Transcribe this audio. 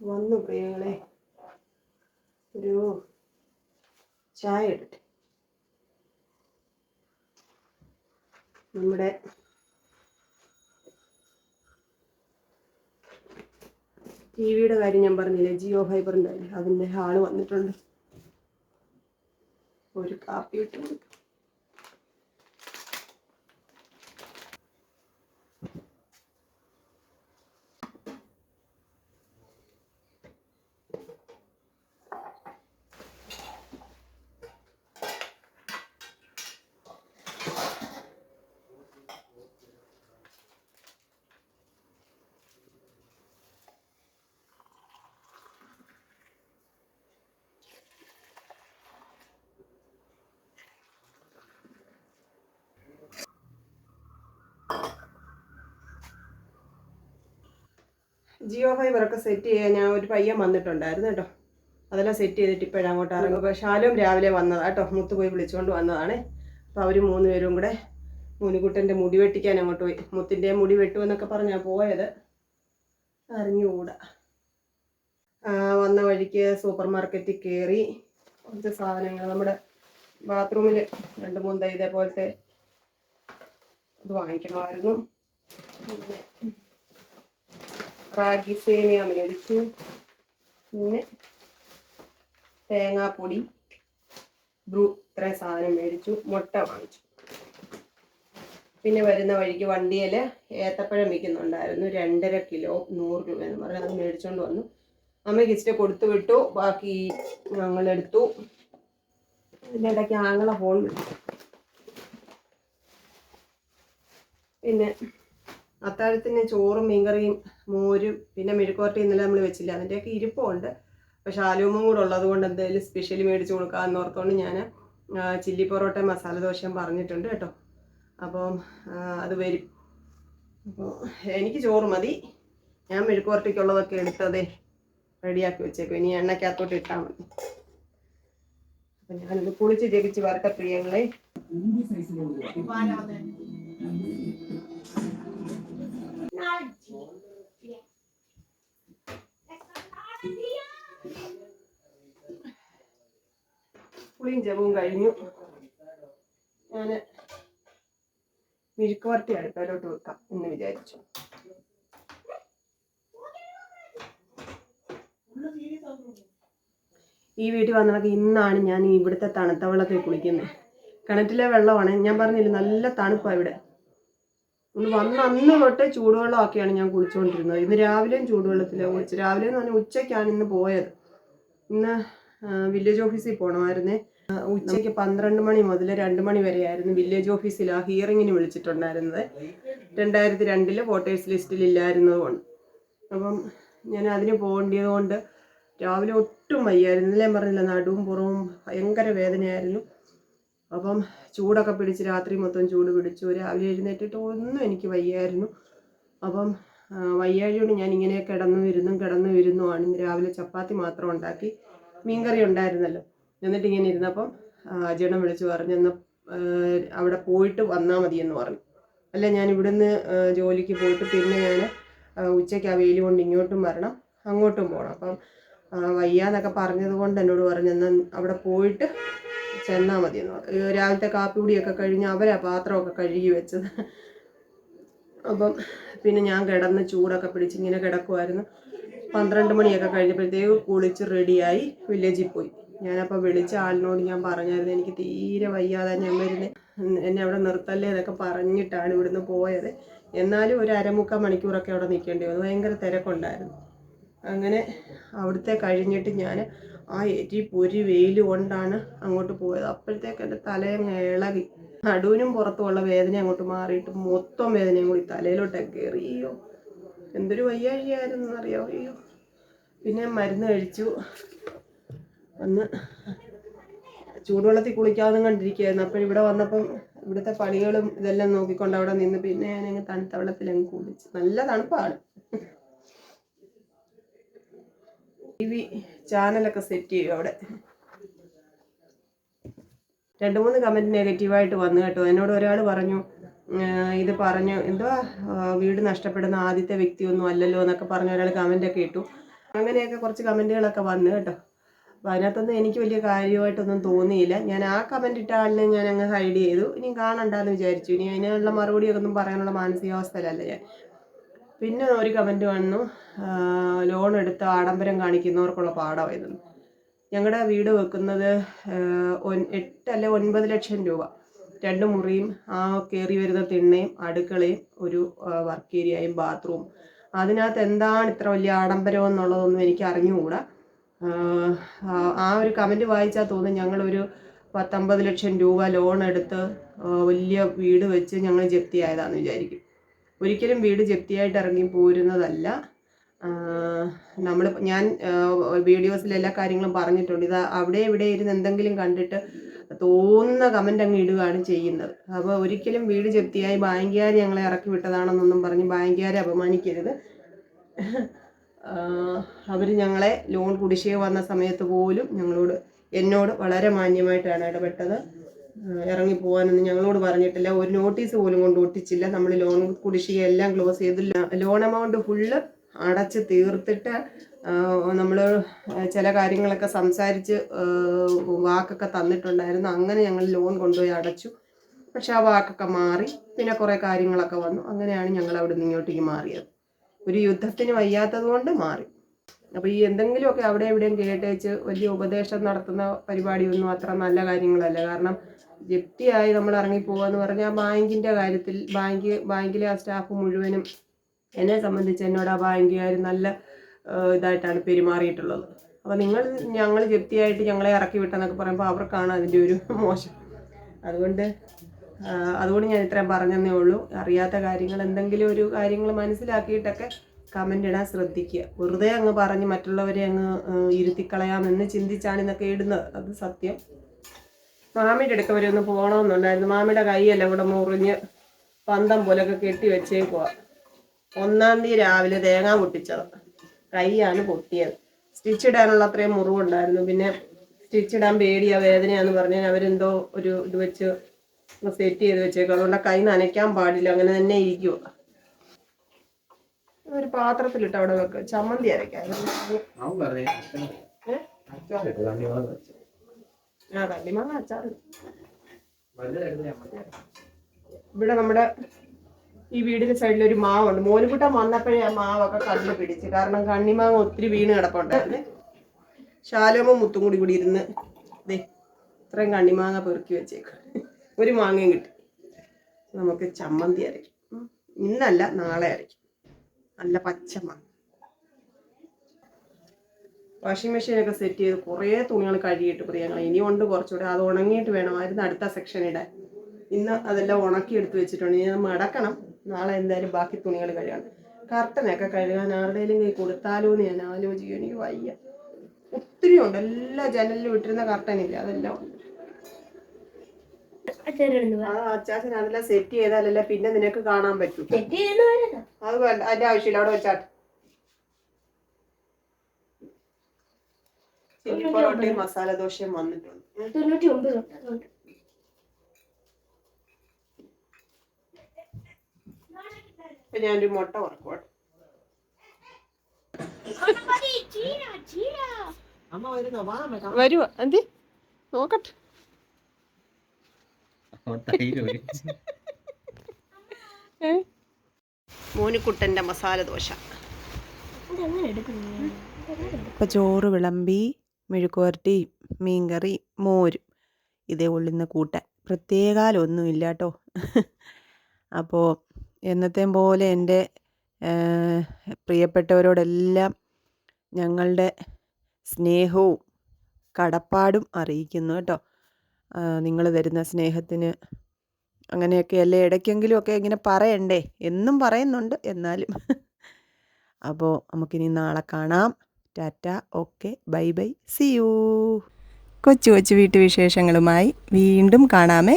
വന്നു പ്രിയങ്ങളെ. ഒരു ചായ എടുത്ത് നമ്മുടെ ടി വിയുടെ കാര്യം ഞാൻ പറഞ്ഞില്ലേ ജിയോ ഫൈബറിന്റെ കാര്യം. അതിന്റെ ആൾ വന്നിട്ടുണ്ട്. ഒരു കാപ്പി ഇട്ട് ജിയോ ഫൈബറൊക്കെ സെറ്റ് ചെയ്യാൻ ഞാൻ ഒരു പയ്യൻ വന്നിട്ടുണ്ടായിരുന്നു കേട്ടോ. അതെല്ലാം സെറ്റ് ചെയ്തിട്ട് ഇപ്പോഴാണ് അങ്ങോട്ട് ഇറങ്ങും. അപ്പോൾ ഷാലും രാവിലെ വന്നതാണ് കേട്ടോ. മുത്ത് പോയി വിളിച്ചുകൊണ്ട് വന്നതാണ്. അപ്പോൾ അവർ മൂന്ന് പേരും കൂടെ മുനുകുട്ടന്റെ മുടി വെട്ടിക്കാൻ അങ്ങോട്ട് പോയി. മുത്തിന്റെ മുടി വെട്ടുമെന്നൊക്കെ പറഞ്ഞാൽ പോയത്. അറിഞ്ഞുകൂടാ. വന്ന വഴിക്ക് സൂപ്പർ മാർക്കറ്റിൽ കയറി കുറച്ച് സാധനങ്ങൾ നമ്മുടെ ബാത്റൂമിൽ രണ്ട് മൂന്ന് ഇതേപോലത്തെ ഇത് വാങ്ങിക്കണമായിരുന്നു. റാഗി സേമിയ മേടിച്ചു പിന്നെ തേങ്ങാപ്പൊടി. ബ്രൂ ഇത്രയും സാധനം മേടിച്ചു. മുട്ട വാങ്ങിച്ചു. പിന്നെ വരുന്ന വഴിക്ക് വണ്ടിയിൽ ഏത്തപ്പഴം വിൽക്കുന്നുണ്ടായിരുന്നു. രണ്ടര കിലോ നൂറ് രൂപ എന്ന് പറഞ്ഞ് അത് മേടിച്ചുകൊണ്ട് വന്നു. അമ്മയ്ക്ക് ഇച്ചിരി കൊടുത്തു വിട്ടു. ബാക്കി ഞങ്ങളെടുത്തു അതിന്റെ ഇടയ്ക്ക് ആങ്ങളെ ഫോൺ വിളിച്ചു. പിന്നെ അത്താഴത്തിന് ചോറും മീൻകറിയും മോരും പിന്നെ മെഴുക്കുവരട്ടി ഇന്നലെ നമ്മൾ വെച്ചില്ല അതിന്റെയൊക്കെ ഇരിപ്പുണ്ട്. പക്ഷെ ആലുവും കൂടെ ഉള്ളത് കൊണ്ട് എന്തെങ്കിലും സ്പെഷ്യൽ മേടിച്ച് കൊടുക്കാമെന്ന് ഓർത്തുകൊണ്ട് ഞാൻ ചില്ലി പൊറോട്ട മസാല ദോശയും പറഞ്ഞിട്ടുണ്ട് കേട്ടോ. അപ്പം അത് വരും. അപ്പോൾ എനിക്ക് ചോറ് മതി. ഞാൻ മെഴുക്കുവരട്ടിക്കുള്ളതൊക്കെ എടുത്തതേ റെഡിയാക്കി വെച്ചേക്കും ഇനി എണ്ണയ്ക്കകത്തോട്ട് ഇട്ടാൽ മതി. അപ്പം ഞാനത് കുളിച്ച് ജപിച്ച് വരട്ടെ പ്രിയങ്ങളെ ജപവും കഴിഞ്ഞു. ഞാൻ മിഴുക്ക് വരട്ടി അടുപ്പിലോട്ട് വെക്കാം എന്ന് വിചാരിച്ചു. ഈ വീട്ടിൽ വന്നതൊക്കെ ഇന്നാണ് ഞാൻ ഇവിടുത്തെ തണുത്ത വെള്ളത്തിൽ കുളിക്കുന്നത്. കിണറ്റിലെ വെള്ളമാണ്. ഞാൻ പറഞ്ഞില്ല നല്ല തണുപ്പാണ് ഇവിടെ. ഒന്ന് വന്ന് അന്ന് തൊട്ട് ചൂടുവെള്ളമൊക്കെയാണ് ഞാൻ കുളിച്ചുകൊണ്ടിരുന്നത് ഇന്ന് രാവിലെയും ചൂടുവെള്ളത്തിലാണ് കുളിച്ച് രാവിലെ എന്ന് പറഞ്ഞാൽ ഉച്ചയ്ക്കാണ് ഇന്ന് പോയത്. ഇന്ന് വില്ലേജ് ഓഫീസിൽ പോകണമായിരുന്നേ ഉച്ചയ്ക്ക് പന്ത്രണ്ട് മണി മുതൽ രണ്ട് മണി വരെയായിരുന്നു വില്ലേജ് ഓഫീസിൽ ആ ഹിയറിങ്ങിന് വിളിച്ചിട്ടുണ്ടായിരുന്നത്. രണ്ടായിരത്തി രണ്ടിൽ വോട്ടേഴ്സ് ലിസ്റ്റിൽ ഇല്ലായിരുന്നതുകൊണ്ട്. അപ്പം ഞാൻ അതിന് പോകേണ്ടത് കൊണ്ട് രാവിലെ ഒട്ടും വയ്യായിരുന്നു. ഞാൻ പറഞ്ഞില്ല നടുവും പുറവും ഭയങ്കര വേദനയായിരുന്നു. അപ്പം ചൂടൊക്കെ പിടിച്ച് രാത്രി മൊത്തം ചൂട് പിടിച്ചു. രാവിലെ എഴുന്നേറ്റിട്ട് ഒന്നും എനിക്ക് വയ്യായിരുന്നു. അപ്പം വയ്യാഴിയോട് ഞാൻ ഇങ്ങനെ കിടന്നു ഇരുന്നും കിടന്നു ആണ് രാവിലെ ചപ്പാത്തി മാത്രം ഉണ്ടാക്കി. മീൻകറി ഉണ്ടായിരുന്നല്ലോ. എന്നിട്ട് ഇങ്ങനെ ഇരുന്നപ്പം അജയണം വിളിച്ചു പറഞ്ഞു എന്നാൽ അവിടെ പോയിട്ട് വന്നാൽ എന്ന് പറഞ്ഞു. അല്ല ഞാൻ ഇവിടുന്ന് ജോലിക്ക് പോയിട്ട് പിന്നെ ഞാൻ ഉച്ചയ്ക്ക് ആ വെയിൽ കൊണ്ട് ഇങ്ങോട്ടും വരണം അങ്ങോട്ടും പോകണം അപ്പം വയ്യാന്നൊക്കെ പറഞ്ഞത് കൊണ്ട് എന്നോട് പറഞ്ഞു എന്നാൽ അവിടെ പോയിട്ട് ചെന്നാൽ മതി എന്ന് രാവിലത്തെ കാപ്പി കുടിയൊക്കെ കഴിഞ്ഞ് അവരാ പാത്രമൊക്കെ കഴുകി വെച്ചത്. അപ്പം പിന്നെ ഞാൻ കിടന്ന് ചൂടൊക്കെ പിടിച്ച് ഇങ്ങനെ കിടക്കുമായിരുന്നു പന്ത്രണ്ട് മണിയൊക്കെ കഴിഞ്ഞപ്പോഴത്തേക്ക് കുളിച്ച് റെഡിയായി വില്ലേജിൽ പോയി. ഞാനപ്പോൾ വിളിച്ച ആളിനോട് ഞാൻ പറഞ്ഞായിരുന്നു എനിക്ക് തീരെ വയ്യാതെ ഞാൻ വരുന്നത് എന്നെ അവിടെ നിർത്തല്ലേ എന്നൊക്കെ പറഞ്ഞിട്ടാണ് ഇവിടുന്ന് പോയത്. എന്നാലും ഒരു അരമുക്കാൽ മണിക്കൂറൊക്കെ അവിടെ നിൽക്കേണ്ടി വന്നു. ഭയങ്കര തിരക്കുണ്ടായിരുന്നു. അങ്ങനെ അവിടുത്തെ കഴിഞ്ഞിട്ട് ഞാൻ ആ എരി പൊരി വെയിൽ കൊണ്ടാണ് അങ്ങോട്ട് പോയത്. അപ്പോഴത്തേക്ക് എന്റെ തലയങ്ങ് ഇളകി. നടുവിനും പുറത്തുമുള്ള വേദന അങ്ങോട്ട് മാറിയിട്ട് മൊത്തം വേദനയും കൂടി തലയിലോട്ടൊക്കെ കയറി അയ്യോ. എന്തൊരു വയ്യാഴിയായിരുന്നു അറിയോ അയ്യോ. പിന്നെ മരുന്ന് കഴിച്ചു. വന്ന് ചൂടുവെള്ളത്തിൽ കുളിക്കാതെ കണ്ടിരിക്കുകയായിരുന്നു. അപ്പോൾ ഇവിടെ വന്നപ്പം ഇവിടുത്തെ പണികളും ഇതെല്ലാം നോക്കിക്കൊണ്ട് അവിടെ നിന്ന് പിന്നെ ഞാനങ്ങ് തണുത്ത വെള്ളത്തിൽ അങ്ങ് കുളിച്ചു. നല്ല തണുപ്പാണ്. ടി വി ചാനലൊക്കെ സെറ്റ് ചെയ്യും അവിടെ. രണ്ട് മൂന്ന് കമന്റ് നെഗറ്റീവായിട്ട് വന്നു കേട്ടോ. എന്നോട് ഒരാൾ പറഞ്ഞു "ഉം, ഇത് പറഞ്ഞു എന്തുവാ? വീട് നഷ്ടപ്പെടുന്ന ആദ്യത്തെ വ്യക്തിയൊന്നും അല്ലല്ലോ എന്നൊക്കെ പറഞ്ഞ ഒരാൾ കമന്റൊക്കെ ഇട്ടു. അങ്ങനെയൊക്കെ കുറച്ച് കമന്റുകളൊക്കെ വന്നു കേട്ടോ. അപ്പോൾ അതിനകത്തൊന്നും എനിക്ക് വലിയ കാര്യമായിട്ടൊന്നും തോന്നിയില്ല. ഞാൻ ആ കമന്റ് ഇട്ട ആളിനെ ഞാൻ അങ്ങ് ഹൈഡ് ചെയ്തു. ഇനി കാണണ്ടെന്ന് വിചാരിച്ചു. ഇനി അതിനുള്ള മറുപടിയൊക്കെ ഒന്നും പറയാനുള്ള മാനസികാവസ്ഥയിലല്ല ഞാൻ. പിന്നെ ഒരു കമന്റ് വന്നു ലോൺ എടുത്ത് ആഡംബരം കാണിക്കുന്നവർക്കുള്ള പാഠമായിരുന്നു ഞങ്ങളുടെ വീട് വെക്കുന്നത് ആ, ഒൻ- എട്ട് അല്ലെ ഒൻപത് ലക്ഷം രൂപ. രണ്ട് മുറിയും ആ കയറി വരുന്ന തിണ്ണയും അടുക്കളയും ഒരു വർക്ക് ഏരിയയും ബാത്റൂം അതിനകത്ത് എന്താണ് ഇത്ര വലിയ ആഡംബരം എന്നുള്ളതൊന്നും എനിക്ക് അറിഞ്ഞുകൂടാ. ആ, ഒരു കമന്റ് വായിച്ചാൽ തോന്നും ഞങ്ങളൊരു പത്തൊമ്പത് ലക്ഷം രൂപ ലോൺ എടുത്ത് വലിയ വീട് വെച്ച് ഞങ്ങൾ ജപ്തിയായതാണെന്ന് വിചാരിക്കും. ഒരിക്കലും വീട് ജപ്തിയായിട്ട് ഇറങ്ങി പോരുന്നതല്ല. നമ്മൾ ഞാൻ വീഡിയോസിൽ എല്ലാ കാര്യങ്ങളും പറഞ്ഞിട്ടുണ്ട്. ഇത് അവിടെ ഇവിടെ ഇരുന്ന് എന്തെങ്കിലും കണ്ടിട്ട് തോന്നുന്ന കമന്റ് അങ്ങ് ഇടുകയാണ് ചെയ്യുന്നത്. അപ്പോൾ ഒരിക്കലും വീട് ജപ്തിയായി ബാങ്കുകാർ ഞങ്ങളെ ഇറക്കി വിട്ടതാണെന്നൊന്നും പറഞ്ഞ് ബാങ്കുകാരെ അപമാനിക്കരുത്. അവർ ഞങ്ങളെ ലോൺ കുടിശ്ശിക വന്ന സമയത്ത് പോലും ഞങ്ങളോട് എന്നോട് വളരെ മാന്യമായിട്ടാണ് ഇടപെട്ടത്. ഇറങ്ങിപ്പോകാനൊന്നും ഇറങ്ങി പോകാനൊന്നും ഞങ്ങളോട് പറഞ്ഞിട്ടില്ല. ഒരു നോട്ടീസ് പോലും കൊണ്ട് ഒട്ടിച്ചില്ല. നമ്മൾ ലോൺ കുടിശ്ശിക എല്ലാം ക്ലോസ് ചെയ്ത് ലോൺ എമൗണ്ട് ഫുള്ള് അടച്ച് തീർത്തിട്ട് നമ്മൾ ചില കാര്യങ്ങളൊക്കെ സംസാരിച്ച് വാക്കൊക്കെ തന്നിട്ടുണ്ടായിരുന്നു. അങ്ങനെ ഞങ്ങൾ ലോൺ കൊണ്ടുപോയി അടച്ചു. പക്ഷെ ആ വാക്കൊക്കെ മാറി. പിന്നെ കുറേ കാര്യങ്ങളൊക്കെ വന്നു. അങ്ങനെയാണ് ഞങ്ങൾ അവിടെ നിന്ന് ഇങ്ങോട്ടേക്ക് മാറിയത്. ഒരു യുദ്ധത്തിന് വയ്യാത്തത് കൊണ്ട് മാറി. അപ്പോൾ ഈ എന്തെങ്കിലുമൊക്കെ അവിടെ എവിടെയും കേട്ടേച്ച് വലിയ ഉപദേശം നടത്തുന്ന പരിപാടിയൊന്നും അത്ര നല്ല കാര്യങ്ങളല്ല. കാരണം ജപ്തിയായി നമ്മൾ ഇറങ്ങി പോകാന്ന് പറഞ്ഞാൽ ബാങ്കിന്റെ കാര്യത്തിൽ ബാങ്ക് ബാങ്കിലെ ആ സ്റ്റാഫ് മുഴുവനും എന്നെ സംബന്ധിച്ച് എന്നോട് ആ ബാങ്കുകാർ നല്ല ഇതായിട്ടാണ് പെരുമാറിയിട്ടുള്ളത്. അപ്പോൾ നിങ്ങൾ ഞങ്ങൾ ജപ്തിയായിട്ട് ഞങ്ങളെ ഇറക്കി വിട്ടെന്നൊക്കെ പറയുമ്പോൾ അവർക്കാണ് അതിന്റെ ഒരു മോശം. അതുകൊണ്ട് അതുകൊണ്ട് ഞാൻ ഇത്രയും പറഞ്ഞതേ ഉള്ളൂ. അറിയാത്ത കാര്യങ്ങൾ എന്തെങ്കിലും ഒരു കാര്യങ്ങൾ മനസ്സിലാക്കിയിട്ടൊക്കെ കമന്റ് ഇടാൻ ശ്രദ്ധിക്കുക. വെറുതെ അങ്ങ് പറഞ്ഞ് മറ്റുള്ളവരെ അങ്ങ് ഇരുത്തിക്കളയാമെന്ന് ചിന്തിച്ചാണ് ഇതൊക്കെ ഇടുന്നത്. അത് സത്യം. മാമിയുടെ അടുക്ക വരെ ഒന്ന് പോകണമെന്നുണ്ടായിരുന്നു. മാമിയുടെ കൈയെല്ലാം കൂടെ മുറിഞ്ഞ് പന്തം പോലൊക്കെ കെട്ടി വെച്ചേക്കുക ഒന്നാം തീയതി രാവിലെ തേങ്ങ പൊട്ടിച്ചത്. കൈയാണ് പൊട്ടിയത്. സ്റ്റിച്ച് ഇടാനുള്ള അത്രയും മുറിവുണ്ടായിരുന്നു. പിന്നെ സ്റ്റിച്ച് ഇടാൻ പേടിയാ വേദനയാന്ന് പറഞ്ഞാൽ അവരെന്തോ ഒരു ഇത് വെച്ച് സെറ്റ് ചെയ്ത് വെച്ചേക്കും. അതുകൊണ്ട് കൈ നനയ്ക്കാൻ പാടില്ല. അങ്ങനെ തന്നെ ഇരിക്കുക ഒരു പാത്രത്തിലിട്ട് അവിടെ വെക്കുക ചമ്മന്തി അരയ്ക്കാം അവൻ പറയാ ഏ? അച്ചാറിട്ട് തണ്ണിമത്തൻ വെച്ച്. ആ കള്ളിമാങ്ങ അച്ചാറ്. വലുതായിട്ട് ഇവിടെ നമ്മുടെ ഈ വീടിന്റെ സൈഡിൽ ഒരു മാവുണ്ട്. മോനുകുട്ടൻ വന്നപ്പോഴേ ആ മാവൊക്കെ കണ്ണു പിടിച്ച്. കാരണം കണ്ണിമാവ് ഒത്തിരി വീണ് കിടപ്പുണ്ടായിരുന്നു. ശാലോമ മുത്തും കൂടി കൂടി ഇരുന്ന് ദേ ഇത്രയും കണ്ണിമാങ്ങ പെറുക്കി വെച്ചേക്കും ഒരു മാങ്ങയും കിട്ടി. നമുക്ക് ചമ്മന്തി അരയ്ക്കും. ഇന്നല്ല നാളെ അരയ്ക്കും. നല്ല പച്ചമാങ്ങ വാഷിംഗ് മെഷീനൊക്കെ സെറ്റ് ചെയ്ത് കുറേ തുണികൾ കഴുകിയിട്ട് പ്രിയങ്ങൾ ഇനിയുണ്ട് കുറച്ചുകൂടെ. അത് ഉണങ്ങിയിട്ട് വേണമായിരുന്നു അടുത്ത സെക്ഷൻ ഇടാൻ. ഇന്ന് അതെല്ലാം ഉണക്കി എടുത്ത് വെച്ചിട്ടുണ്ട്. ഇനി മടക്കണം. നാളെ എന്തായാലും ബാക്കി തുണികൾ കഴുകണം കർട്ടനൊക്കെ കഴുകാൻ ആരുടെയും കൈ കൊടുത്താലോ എന്ന് ഞാൻ ആലോചിക്കും. എനിക്ക് വയ്യ. ഒത്തിരി ഉണ്ട്. എല്ലാ ജനലിലും ഇട്ടിരുന്ന കർട്ടനില്ല അതെല്ലാം ഉണ്ട്. അതെല്ലാം സെറ്റ് ചെയ്താലല്ല പിന്നെ നിനക്ക് കാണാൻ പറ്റൂ. അത് വേണ്ട. അതിന്റെ ആവശ്യമില്ല. അവിടെ വെച്ചാട്ട് ചില്ലി പൊറോട്ടയും മസാല ദോശയും വന്നിട്ടുണ്ട്. തൊണ്ണൂറ്റി ഒമ്പത് ഉണ്ട് അതുകൊണ്ട് ഇപ്പൊ ഞാനൊരു മുട്ട വറക്കുവാണ് വരുവ? എന്തി? നോക്കട്ടെ. മോനിക്കുട്ടന്റെ മസാല ദോശ. ഇപ്പൊ ഇപ്പോൾ ചോറ് വിളമ്പി മെഴുക്കുവരട്ടി മീൻകറി മോരും. ഇതേ ഉള്ളിന്ന് കൂട്ടാൻ. പ്രത്യേകാലൊന്നുമില്ല കേട്ടോ. അപ്പോൾ എന്നത്തെയും പോലെ എന്റെ പ്രിയപ്പെട്ടവരോടെല്ലാം ഞങ്ങളുടെ സ്നേഹവും കടപ്പാടും അറിയിക്കുന്നു കേട്ടോ. നിങ്ങൾ തരുന്ന സ്നേഹത്തിന് അങ്ങനെയൊക്കെ അല്ലേ ഇടയ്ക്കെങ്കിലും ഒക്കെ ഇങ്ങനെ പറയണ്ടേ? എന്നും പറയുന്നുണ്ട് എന്നാലും. അപ്പോൾ നമുക്കിനി നാളെ കാണാം. Tata okay bye bye see you. കൊച്ചു കൊച്ചു വീട്ടുവിശേഷങ്ങളുമായി വീണ്ടും കാണാമേ.